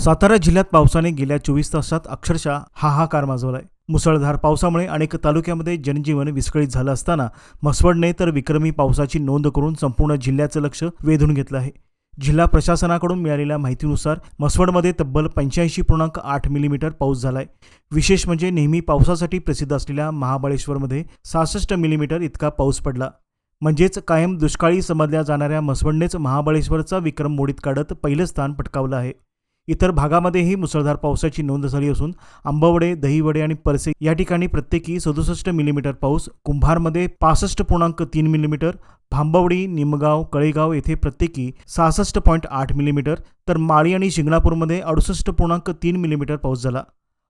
सातारा जिल्ह्यात पावसाने गेल्या चोवीस तासात अक्षरशः हाहाकार माजवलाय. मुसळधार पावसामुळे अनेक तालुक्यामध्ये जनजीवन विस्कळीत झालं असताना म्हसवडने तर विक्रमी पावसाची नोंद करून संपूर्ण जिल्ह्याचं लक्ष वेधून घेतलं आहे. जिल्हा प्रशासनाकडून मिळालेल्या माहितीनुसार म्हसवडमध्ये तब्बल पंच्याऐंशी पूर्णांक आठ मिलीमीटर पाऊस झालाय. विशेष म्हणजे नेहमी पावसासाठी प्रसिद्ध असलेल्या महाबळेश्वरमध्ये सहासष्ट मिलीमीटर इतका पाऊस पडला. म्हणजेच कायम दुष्काळी समजल्या जाणाऱ्या म्हसवडनेच महाबळेश्वरचा विक्रम मोडीत काढत पहिलं स्थान पटकावलं आहे. इतर भागामध्येही मुसळधार पावसाची नोंद झाली असून आंबवडे दहिवडे आणि परसे या ठिकाणी प्रत्येकी सदुसष्ट मिलीमीटर पाऊस कुंभारमध्ये पासष्ट पूर्णांक तीन मिलीमीटर भांबवडी निमगाव कळेगाव येथे प्रत्येकी सहासष्ट पॉईंट आठ मिलीमीटर तर माळी आणि शिंगणापूरमध्ये अडुसष्ट पूर्णांक तीन मिलीमीटर पाऊस झाला.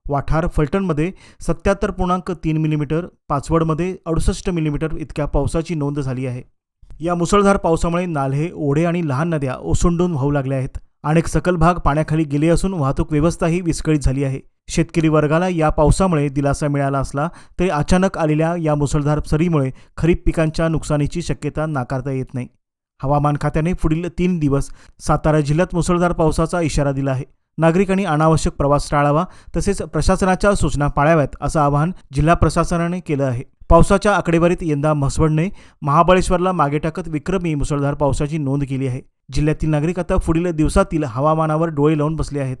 वाठार फलटणमध्ये सत्याहत्तर पूर्णांक तीन मिलीमीटर पाचवडमध्ये अडुसष्ट मिलीमीटर इतक्या पावसाची नोंद झाली आहे. या मुसळधार पावसामुळे नाल्हे ओढे आणि लहान नद्या ओसंडून वाहू लागल्या आहेत. अनेक सकल भाग पाण्याखाली गेले असून वाहतूक व्यवस्थाही विस्कळीत झाली आहे. शेतकरी वर्गाला या पावसामुळे दिलासा मिळाला असला तरी अचानक आलेल्या या मुसळधार सरीमुळे खरीप पिकांच्या नुकसानीची शक्यता नाकारता येत नाही. हवामान खात्याने पुढील तीन दिवस सातारा जिल्ह्यात मुसळधार पावसाचा इशारा दिला आहे. नागरिकांनी अनावश्यक प्रवास टाळावा तसेच प्रशासनाच्या सूचना पाळाव्यात असं आवाहन जिल्हा प्रशासनाने केलं आहे. पावसाच्या आकडेवारीत यंदा म्हसवडने महाबळेश्वरला मागे टाकत विक्रमी मुसळधार पावसाची नोंद केली आहे. जिल्ह्यातील नागरिक आता पुढील दिवसातील हवामानावर डोळे लावून बसले आहेत.